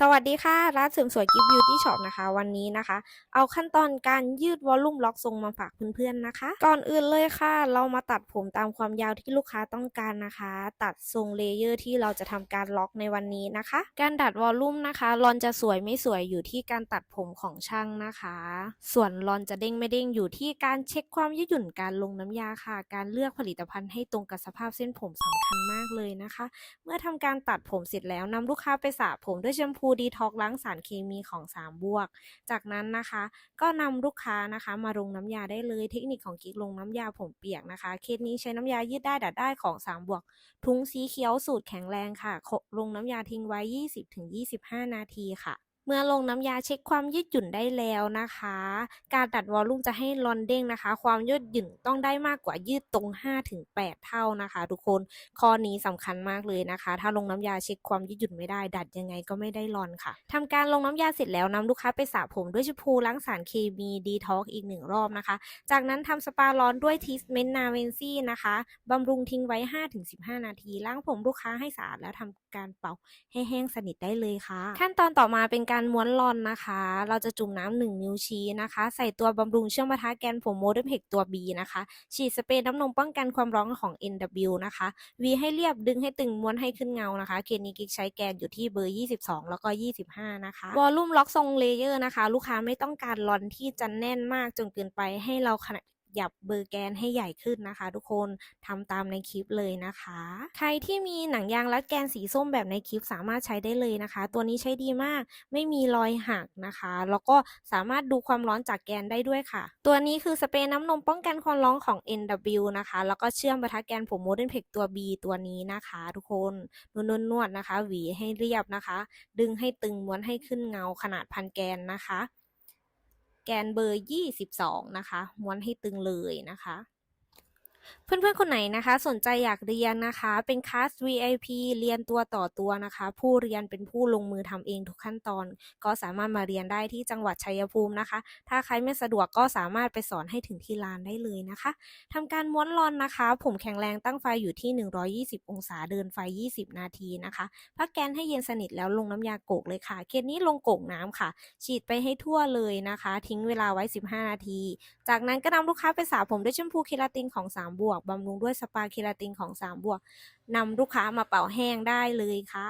สวัสดีค่ะ ร้านเสริมสวยกิฟต์บิวตี้ช็อปนะคะ วันนี้นะคะ เอาขั้นตอนการยืดวอลลุ่มล็อกทรงมาฝากเพื่อนๆนะคะ ก่อนอื่นเลยค่ะ เรามาตัดผมตามความยาวที่ลูกค้าต้องการนะคะ ตัดทรงเลเยอร์ที่เราจะทำการล็อกในวันนี้นะคะ การดัดวอลลุ่มนะคะรอนจะสวยไม่สวยอยู่ที่การตัดผมของช่างนะคะ ส่วนรอนจะเด้งไม่เด้งอยู่ที่การเช็คความยืดหยุ่นการลงน้ำยาค่ะ การเลือกผลิตภัณฑ์ให้ตรงกับสภาพเส้นผมสำคัญมากเลยนะคะ เมื่อทำการตัดผมเสร็จแล้วนำลูกค้าไปสระผมด้วยแชมพูดีท็อกล้างสารเคมีของ3บวก จากนั้นนะคะ ก็นำลูกค้านะคะ มาลงน้ำยาได้เลย เทคนิคของกิ๊กลงน้ำยาผมเปียกนะคะ เคสนี้ใช้น้ำยายืดได้ดัดได้ของ3บวกทุงสีเขียวสูตรแข็งแรงค่ะ ลงน้ำยาทิ้งไว้ 20-25 นาทีค่ะ เมื่อลงน้ำยาเช็คความยืดหยุ่นได้แล้วนะคะ การดัดวอลลุ่มจะให้รอนเด้งนะคะ ความยืดหยุ่นต้องได้มากกว่ายืดตรง 5-8 เท่านะคะ ทุกคนข้อนี้สำคัญมากเลยนะคะ ถ้าลงน้ำยาเช็คความยืดหยุ่นไม่ได้ ดัดยังไงก็ไม่ได้รอนค่ะทำการลงน้ำยาเสร็จแล้วนำลูกค้าไปสระผมด้วยชมพูล้างสารเคมีดีท็อกอีกหนึ่งรอบนะคะ จากนั้นทำสปาร้อนด้วยทีสเมนนาเวนซี่นะคะบำรุงทิ้งไว้ 5-15 นาที ล้างผมลูกค้าให้สะอาดแล้วทำการเป่าให้แห้งสนิทได้เลยค่ะ ขั้นตอนต่อมาเป็นการม้วนรอนนะคะ เราจะจุ่มน้ำหนึ่งนิ้วชี้นะคะ ใส่ตัวบำรุงเชื่อมปะทะแกนผมโมเดิร์นเพกตัว B นะคะ ฉีดสเปรย์น้ำนมป้องกันความร้อนของ NW นะคะ V ให้เรียบดึงให้ตึงม้วนให้ขึ้นเงานะคะ เคนี้กิกใช้แกนอยู่ที่เบอร์ 22 แล้วก็ 25 นะคะ วอลลุ่มล็อกทรงเลเยอร์นะคะ ลูกค้าไม่ต้องการรอนที่จะแน่นมากจนเกินไปให้เราขนาด หยับเบอร์แกนให้ใหญ่ขึ้นนะคะ ทุกคนทำตามในคลิปเลยนะคะ ใครที่มีหนังยางรัดแกนสีส้มแบบในคลิปสามารถใช้ได้เลยนะคะ ตัวนี้ใช้ดีมากไม่มีรอยหักนะคะ แล้วก็สามารถดูความร้อนจากแกนได้ด้วยค่ะ ตัวนี้คือสเปรย์น้ำนมป้องกันความร้อนของ NW นะคะ แล้วก็เชื่อมปะทะแกนผมโมเดิร์นเพกตัว B ตัวนี้นะคะ ทุกคนนวดนวดๆนะคะ หวีให้เรียบนะคะ ดึงให้ตึงม้วนให้ขึ้นเงาขนาดพันแกนนะคะ แกนเบอร์ 22 นะคะ ม้วนให้ตึงเลยนะคะ เพื่อนๆ คนไหนนะคะ สนใจอยากเรียนนะคะ เป็นคลาส VIP เรียนตัวต่อตัวนะคะ ผู้เรียนเป็นผู้ลงมือทำเองทุกขั้นตอน ก็สามารถมาเรียนได้ที่จังหวัดชัยภูมินะคะ ถ้าใครไม่สะดวกก็สามารถไปสอนให้ถึงที่ลานได้เลยนะคะทำการม้วนรอนนะคะ ผมแข็งแรงตั้งไฟอยู่ที่ 120 องศาเดินไฟ 20 นาทีนะคะพักแกนให้เย็นสนิทแล้วลงน้ำยาโกกเลยค่ะ เคสนี้ลงโกกน้ำค่ะ ฉีดไปให้ทั่วเลยนะคะ ทิ้งเวลาไว้ 15 นาที จากนั้นก็นำลูกค้าไปสระผมด้วยแชมพูเคราตินของ3บวกบำรุงด้วยสปาเคราตินของ3บวกนำลูกค้ามาเป่าแห้งได้เลยค่ะ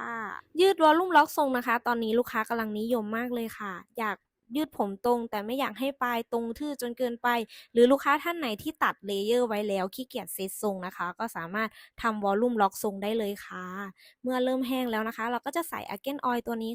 ยืดวอลลุ่มล็อกทรงนะคะ ตอนนี้ลูกค้ากำลังนิยมมากเลยค่ะ อยากยืดผมตรง แต่ไม่อยากให้ปลายตรงทื่อจนเกินไป หรือลูกค้าท่านไหนที่ตัดเลเยอร์ไว้แล้วขี้เกียจเซตทรงนะคะ ก็สามารถทำวอลลุ่มล็อกทรงได้เลยค่ะ เมื่อเริ่มแห้งแล้วนะคะ เราก็จะใส่อาเกนออยตัวนี้